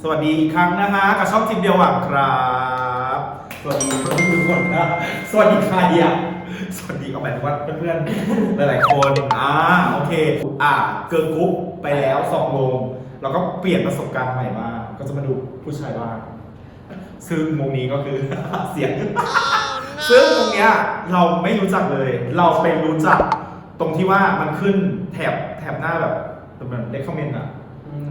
สวัสดีอีกครั้งนะฮะกับช่องจิมเดียวหวังครับ สวัสดีทุกคนนะสวัสดีใครอะสวัสดีก็หมายถึงว่าเพื่อนๆหลายๆคนอ่าโอเค อ่าเกิร์ลกรุ๊ปไปแล้วสองวงเราก็เปลี่ยนประสบการณ์ใหม่มางก็จะมาดูผู้ชายบ้างซึ่งวงนี้ก็คือเสียงซึ่งตรงเนี้ยเราไม่รู้จักเลย เราไปรู้จักตรงที่ว่ามันขึ้นแถบแถบหน้าแบบเหมือนเลคคอมเมนต์อะ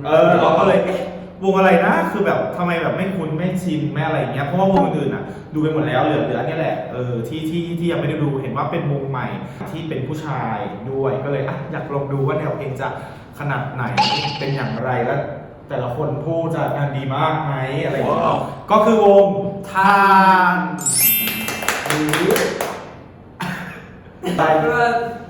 เออเราก็เลยเอ๊ะ วงอะไรนะ คือแบบทำไมแบบไม่คุ้นไม่ชินไม่อะไรอย่างเงี้ย เพราะว่าวงอื่นๆอะ ดูไปหมดแล้วเหลือเหลืออันเนี้ยแหละ เออที่ที่ที่ยังไม่ได้ดูเห็นว่าเป็นวงใหม่ที่เป็นผู้ชายด้วย ก็เลยอะอยากลองดูว่าแนวเพลงจะขนาดไหน เป็นอย่างไรแล้วแต่ละคนพูดจะงานดีมากไหมอะไรอย่างเงี้ยว้าวก็คือวงทานหรืออะไรเพื่อ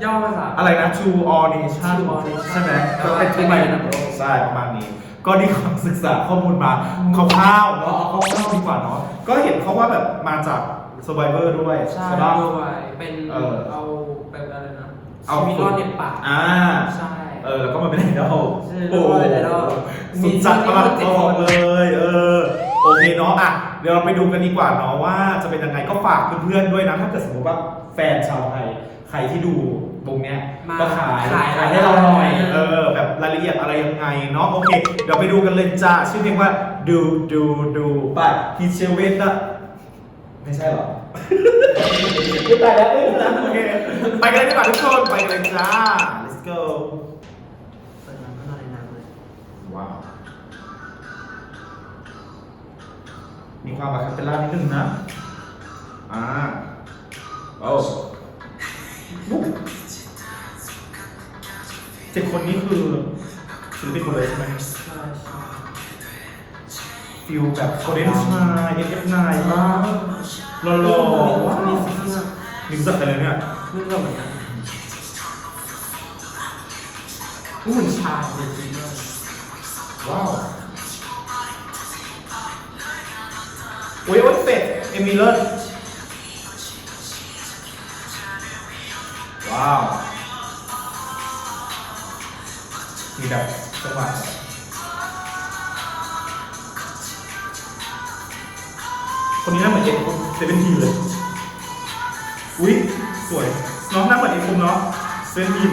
ย่อมาจากอะไรนะ True All Nation True All Nation ใช่ไหมแต่ก็ว่าเป็นที่ใหม่เป็นระดับโลกใช่ประมาณนี้ ก็ได้ความศึกษาข้อมูลมาคร่าวๆเนาะเอาคร่าวๆดีกว่าเนาะก็เห็นเขาว่าแบบมาจาก Survivor ด้วยใช่ปะ ด้วย เป็นเออเอาเป็นอะไรนะเอา ชีวิตรอดในป่าอ่า ใช่เออแล้วก็มาเป็นไอดอลใช่โอ้เป็นไอดอลสุดจัดมีประหลัดมีทองเลยเออโอเคเนาะอะเดี๋ยวเราไปดูกันดีกว่าเนาะว่าจะเป็นยังไงก็ฝากเพื่อนๆด้วยนะ ถ้าเกิดสมมติว่าแฟนชาวไทย ใครที่ดู วงเนี้ยมาก็ขายขายขายให้เราหน่อยเออเออแบบรายละเอียดอะไรยังไงเนาะโอเค เดี๋ยวไปดูกันเลยจ้าชื่อเพลงว่าดูดูดูไปฮิเชเวนนะไม่ใช่หรอไม่ตายแล้วเอ้ยนะโอเคไปกันเลยดีกว่าทุกคนไปกันเลยจ้า let's go เปิดน้ำข้างในน้ำเลยว้าวมีความแบบคาเปลล่านิดนึงนะอ่าโอ้วู้ เจ็ดคนนี้คือศิลปินหมดเลยใช่ไหมใช่ฟิลแบบโคเรนชายเอฟเอฟนายบ้างหล่อๆว้าวนี่รู้จักกันเลยเนี่ยนี่ก็เหมือนกันนี่เหมือนชาเลยจริงด้วยว้าวโอ้ยโอ้ยเป็ดเอมิเลอร์ มีแบบจังหวะคนนี้น่าเหมือนเอ็กเซเว่นทีเลย อุ้ยสวยน้องหน้าเหมือนเอ็กคุมเนาะเซเว่นที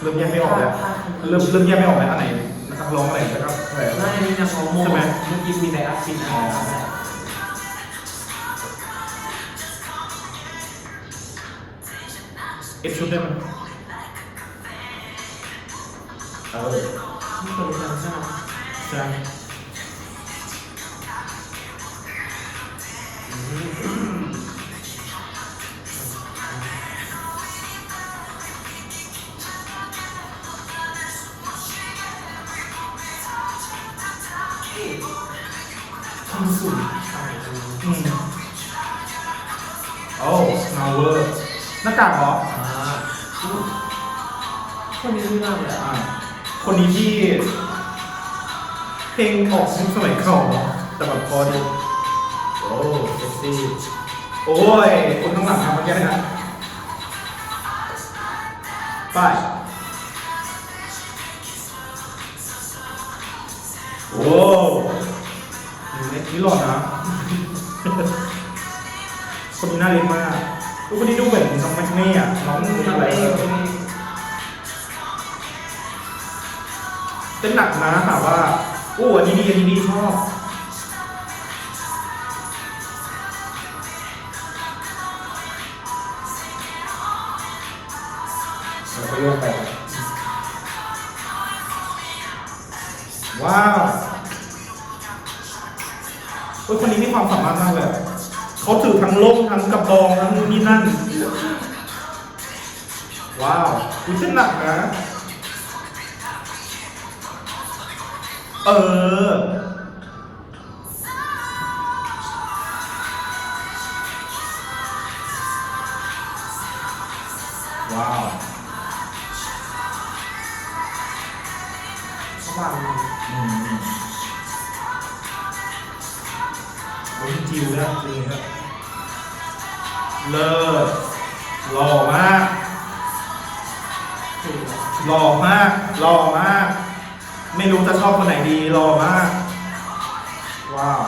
เริ่มแยกไม่ออกแล้ว เริ่มเริ่มแยกไม่ออกแล้วอันไหนนักร้องอะไรแล้วก็อะไรน่าจะมีนะเขาโมใช่ไหม เมื่อกี้มีแต่อาชินอะไรอะ ไรเอฟชุด คนนี้ที่ เพลงออกยุคสมัยเก่าเนาะแต่แบบพอดี โอ้เซ็กซี่โอ้ย คนข้างหลังทำเมื่อกี้นะไปโอ้นี่หล่อนะ คนนี้น่าเล่นมากอุ๊ยคนนี้ดูเหมือนน้องแม็กเน่อะน้องอะไร เองเออเต้นหนักนะแต่ว่าโอ้อันนี้ดีอันนี้ดีชอบแล้วก็โยกไปว้าวเฮ้ยคนนี้มีความสามารถมากเลยเขาถือทั้งล่มทั้งกระบองทั้งนู่นนี่นั่น ว้าวอุ้ยเต้นหนักนะ เออ ว้าวเขาวางอืมโอ้ยจิวแล้วจริงครับ เลิศหล่อมากคือหล่อมาก หล่อมาก ไม่รู้จะชอบคนไหนดีหล่อมาก ว้าว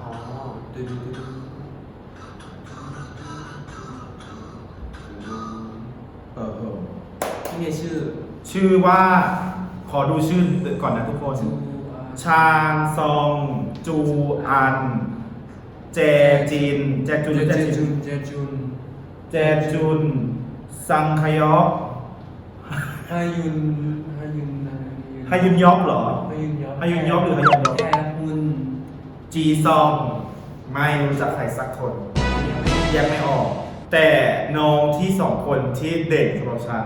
อ๋อดูดูดูดูเออเออที่มีชื่อชื่อว่า ขอดูชื่อก่อนนะทุกคน ชางซอง จูอันแจจินแจจุนหรือเจแจจุนนเจจุนแจจุน ซังคยอกฮายุนฮายุนฮายุนยอกเหรอ ฮายุนยอกฮายุนยอกหรือฮายุนยอกแคฮุนจีซอง ไม่รู้จักใครสักคนแยกไม่ออก แต่น้องที่สองคนที่เด่นสำหรับฉัน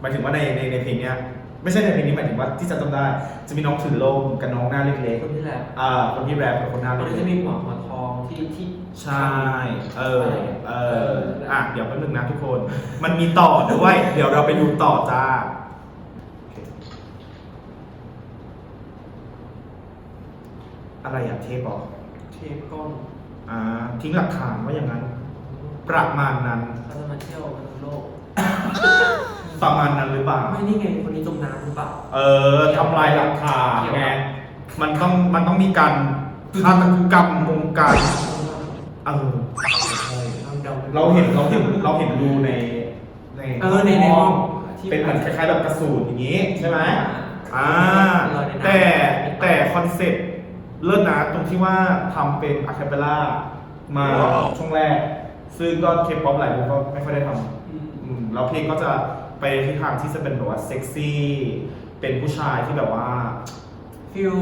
หมายถึงว่าในในในเพลงเนี้ยไม่ใช่ในเพลงนี้หมายถึงว่าที่ฉันจำได้ จะมีน้องถือลมกับน้องหน้าเล็กคนที่แหละๆอ่าคนที่แรปกับคนหน้าคนเล็นี้กจะๆมีหัวหัวทองที่ที่ใช่ เออ เออ อะ เดี๋ยวแป๊บนึงนะทุกคน มันมีต่อด้วย เดี๋ยวเราไปดูต่อจ้า อะไรอะเทปบอกเทปกล้องอ่า ทิ้งหลักฐานว่าอย่างนั้น ประมาณนั้น เขาจะมาเที่ยวกันโลก ประมาณนั้นหรือเปล่า ไม่นี่ไงคนนี้จมน้ำหรือเปล่า เออทำลายหลักฐานไงมันต้อง มันต้องมีการฆาตกรรมวงการ เออเราเห็นเราเห็นเราเห็นรูในในเออในในห้องที่เป็นเหมือนคล้ายๆแบบกระสูนอย่างนี้ใช่ไหมอ่าลอยในน้ำแต่แต่คอนเซ็ปต์เลิศนะตรงที่ว่าทำเป็นอะคาเปล่ามาช่วงแรก ซึ่งก็เคป๊อปหลายวงก็ไม่ค่อยได้ทอืมำอืมแล้วเพลงก็จะไปทิศทางที่จะเป็นแบบว่าเซ็กซี่ เป็นผู้ชายที่แบบว่า ฟิล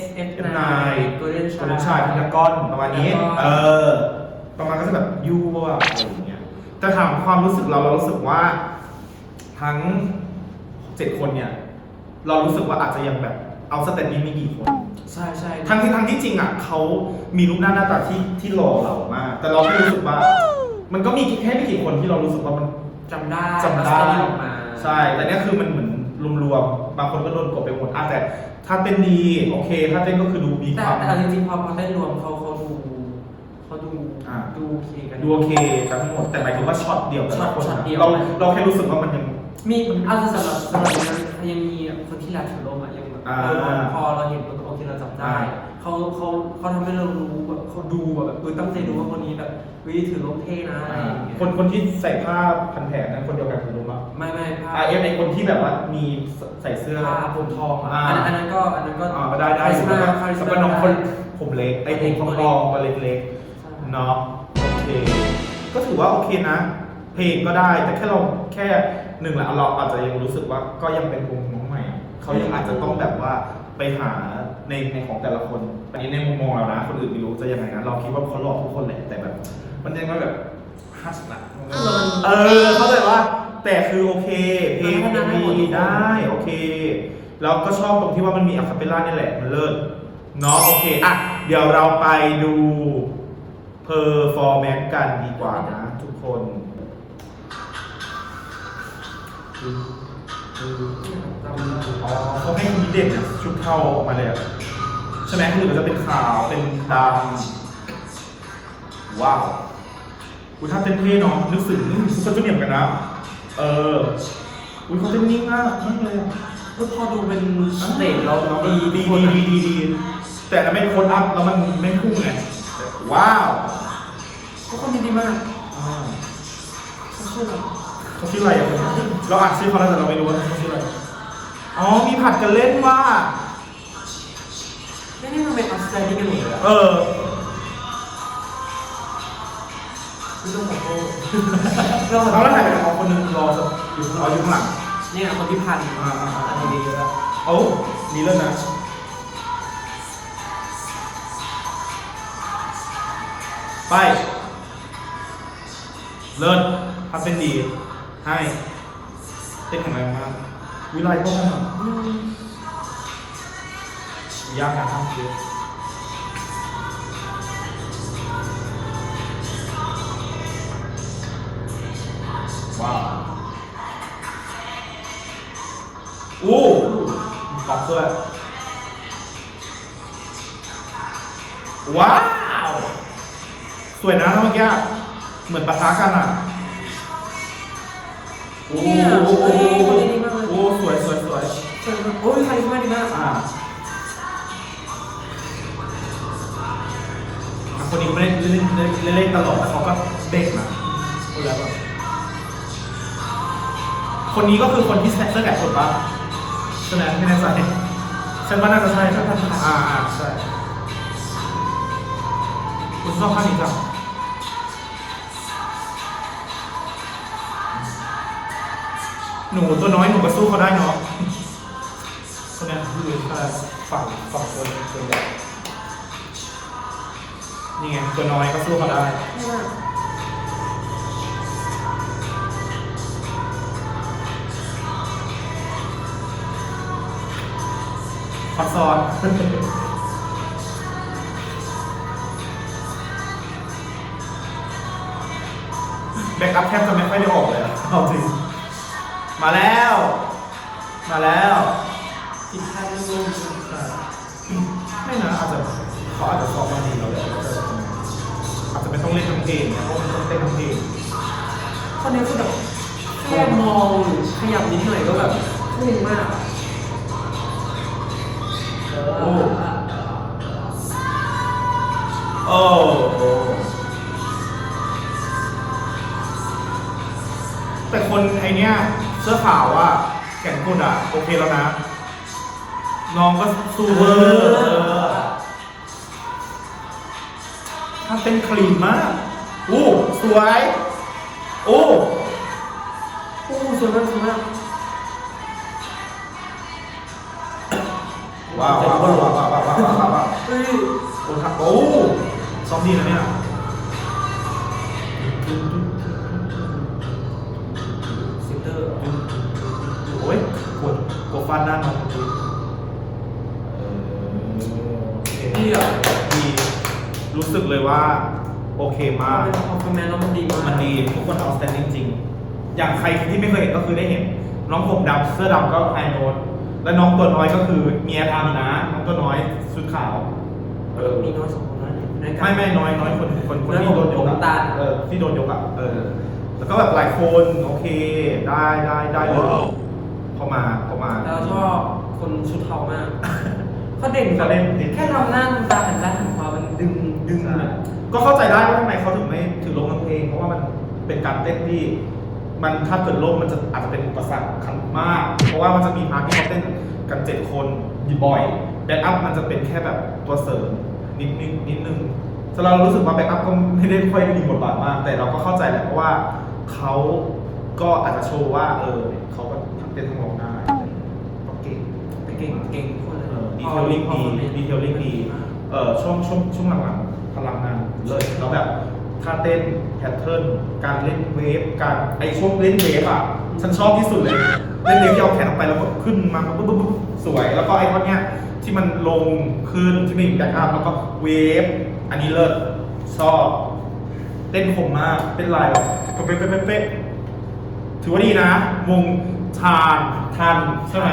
S F เป็น9นาย Golden เป็นผู้ชายพินากอนประมาณนี้แล้วก็เออ ประมาณก็จะแบบยั่วอะไรอย่างเงี้ยแต่ถามความรู้สึกเราเรารู้สึกว่า ทั้งเจ็ดคนเนี่ย เรารู้สึกว่าอาจจะยังแบบเอาสเตตนี้มีกี่คน ใช่ใช่ทั้งที่ทั้งที่จริงอะเขามีรูปหน้าหน้าตาที่ที่หล่อเหลามาก แต่เราแค่รู้สึกว่า มันก็มีแค่ไม่กี่คนที่เรารู้สึกว่ามัน จำได้จำได้แล้วก็ออกมา ใช่ แต่เนี้ยคือมันเหมือนรวมๆ บางคนก็โดนกดไปหมดอะแต่ ถ้าเต้นดีโอเค ถ้าเต้นก็คือดูมีแต่ความ แต่เอาจริงๆพอพอได้รวมเขาเขาดูเขาดูอ่า ดูโอเคกัน ดูโอเคกันทั้งหมดแต่หมายถึงว่าช็อตเดียวแต่ละคนช็อตนะเดียว เราเราแค่รู้สึกว่ามันยัง มีเอาสำหรับสำหรับนั้นยังมีคนที่แลบถือลมอะยังแบบอ่า เออพอเราเห็นตัวโอเคเราจำได้อ่า เขาเขาเขาทำให้เรารู้แบบเขาดูแบบเออตั้งใจดูว่าคนนี้แบบวิถือลมเท่นะอะไรอย่างเงี้ยคนคนที่ใส่ผ้าพันแผลนั้นคนเดียวกันถูกรู้ป่ะไม่ไม่ภาพอ่าเอฟไอคนที่แบบว่ามีใส่เสื้อผ้าผมทองอะอ่าอันนั้นอันนั้นก็อันนั้นก็อ่าก็ได้ได้คาริสมาแล้วก็คาริสแล้วมาก็น้องคนผมเล็กไอ้ผมทองทองตัวเล็กใช่ๆเนาะโอเค ก็ถือว่าโอเคนะ เพลงก็ได้แต่แค่เราแค่หนึ่งแหละเราอาจจะยังรู้สึกว่าก็ยังเป็นวงน้องใหม่อะเขายังอาจจะต้องแบบว่า ไปหาในในของแต่ละคน อันนี้ในมุมมองเรานะ คนอื่นไม่รู้จะยังไงนะ เราคิดว่าเขาหลอกทุกคนแหละ แต่แบบ มันยังไม่แบบฮัสนะเออ เข้าใจว่า แต่คือโอเค เพลงมันดีได้ โอเค แล้วก็ชอบตรงที่ว่ามันมีอะคาเปลล่านี่แหละ มันเลิศ เนาะ โอเค อะ เดี๋ยวเราไปดูเพอร์ฟอร์แมนซ์กันดีกว่านะ ทุกคนจำได้ อ๋อเขาให้คนนี้เด่นอะชุดเทาออกมาเลยอะใช่ไหมคนอื่นก็จะเป็นขาวเป็นดำว้าวอุ้ยถ้าเต้นเท่เนาะนึกถึงซุปเปอร์จูเนียร์เหมือนกันนะ เอออุ้ยเขาเต้นนิ่งมากมากเลยอะก็พอดูเป็นสเตจเราเราดีดีทุกดีคนดีดีดีแต่เราไม่โค้ดอัพแล้วมันไม่พุ่งไงว้าวทุกคนดีดีมากอ่าเขาชื่ออะไรเขาชื่ออะไรอะ เราอ่านชื่อเขาแล้วแต่เราไม่รู้ว่าเขาชื่ออะไร อ๋อ มีผัดกันเล่นว่านี่นี่มันเป็นออสเตรเลียกันหมดเลยอะเออไม่ต้องขอโทษเอาแล้วถ่ายไปเอาคนหนึงรอสักอยู่รออยู่ข้างหลัง เนี่ยคนที่พันอ่าอ่าอ่า อันนี้ดีแล้วเอ้ามีเรื่องนะไป เลิศทำเป็นดี ให้เต้นแข็งแรงมาก วิไลพวกนั้นอะยากนะทำเยอะว้าวอู้ปรับด้วยว้าว สวยนะเมื่อกี้ เหมือนปะทะกันอะ เนี่ยโหเฮ้ยคนนี้ดีมากเลยโอ้สวยสวยสวยโอ้ยใครสมาดีมากอ่าคนนี้เขาเล่นเล่นเล่นเล่นตลอดแต่เขาก็เด็กนะคนแล้วแบบคนนี้ก็คือคนที่ใส่เสื้อแขนกดปะใช่ไหมไม่แน่ใจฉันว่าน่าจะใช่นะอ่อ่าใช่คุณชอบภาพนี้จัง หนูตัวน้อยหนูก็สู้เขาได้เนาะคนนี้นคือถ้าฝั่งฝั่งตัวตัวใหญ่นี่ไงตัวน้อยก็สู้เขาได้ไม่มากคอซอนแบ็กอัพแทบจะไม่ค่อยได้ออก มาแล้ว มาแล้วผิดพลาดเรื่องไม่นะอาจจะเขาอาจจะซ้อมมาดีแล้วแหละแล้วแต่อาจจะไม่ต้องเล่นทั้งเพลงเนี่ยเพราะมันต้องเต้นทั้งเพลงคนนี้คือแบบแค่มองหรือขยับนิดหน่อยก็แบบพุ่งมากอะเออโอ้โอ้แต่คนไอเนี้ย เสื้อขาวว่าแข่งกุดอะโอเคแล้วนะ น้องก็สู้เวอร์ถ้าเป็นคลีนมากอู้สวยโอ้อู้สวยมากสวยมากว้าวว้าวว้าวว้าวว้าวว้าวว้าวเฮ้ยโอ้ทักโอ้ซ้อมดีนะเนี่ย ว่าโอเคมาก เป็นคอมเมนต์แล้วมันดีมากมันดีทุกคนเอาสแตนดิ้งจริง อย่างใครที่ไม่เคยเห็นก็คือได้เห็น น้องผมดำเสื้อดำก็ไฮโน้ตและน้องตัวน้อยก็คือเมียทำนะ น้องตัวน้อยชุดขาว เออมีน้อยสองคนนะในการ ไม่ไม่น้อยน้อยคนคนคนแล้วที่โดนยกผมอะตาลเออที่โดนยกอะเออ แล้วก็แบบหลายคนโอเคได้ได้ได้เลยเข้ามาเข้ามา แล้วชอบคนชุดเทามากเขาเด่นเขาเด่นจริง แค่ทำหน้าทำตาหันซ้ายหันขวามันดึง ดึงใช่แบบก็เข้าใจได้ว่าทำไมเขาถึงไม่ถือลงทั้งเพลงเพราะว่ามันเป็นการเต้นที่มันถ้าเกิดล่มมันจะอาจจะเป็นอุปสรรคคันมาก เพราะว่ามันจะมีพาร์ทที่เขาเต้นกันเจ็ดคนบ่อยแบ็กอัพมันจะเป็นแค่แบบตัวเสริมนิดนิดนิดนึงสำหรับเรารู้สึกว่าแบ็กอัพก็ไม่ได้ค่อยมีบทบาทมาก แต่เราก็เข้าใจแหละเพราะว่าเขาก็อาจจะโชว์ว่า เออเขาก็ทั้งเต้นทั้งร้องได้ก็เก่งเก่งเก่งทุกคนเลยดีเทลลิ่งดีดีเทลลิ่งดีเอ่อช่วงช่วงช่วงหลังๆ พลังงานเลยแล้วแบบท่าเต้นแพทเทิร์นการเล่นเวฟการไอช่วงเล่นเวฟอะฉันชอบที่สุดเลยเล่นเวฟที่เอาแขนออกไปแล้วก็ขึ้นมาปุ๊บปุ๊บปุ๊บสวย แล้วก็ไอคอนเนี้ยที่มันลงขึ้นที่มีแบ็กอัพแล้วก็เวฟอันนี้เลิศชอบเต้นคมมากเต้นลายแบบเป๊ะเป๊ะเป๊ะเป๊ะถือว่าดีนะ วงทานทันใช่ไหม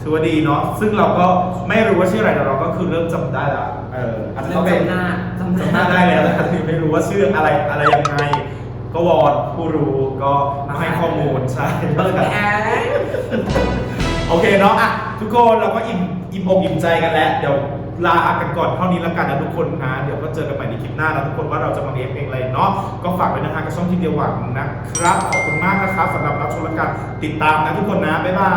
ถือว่าดีเนาะซึ่งเราก็ไม่รู้ว่าชื่ออะไรแต่เราก็คือเริ่มจำได้ละ เอออาจจะเริ่ต้อมงเป็นจำหน้าจำจำหน้าได้แล้วแต่คือไม่รู้ว่าชื่ออะไรอะไรยังไงก็วอนผู้รู้ก็มาให้ข้อมูลใช่เปิดแอร์โอเคเนาะอะทุกคนเราก็อิ่มอิ่มอกอิ่มใจกันแล้ว เดี๋ยวลากันก่อนเท่านี้แล้วกันนะทุกคนนะเดี๋ยวก็เจอกันใหม่ในคลิปหน้านะทุกคนว่าเราจะมาเรียนเพลงอะไรเนาะก็ฝากไว้นะฮะกับช่องทีเดียวหวังนะครับขอบคุณมากนะครับสำหรับรับชมและการติดตามนะทุกคนนะบ๊ายบา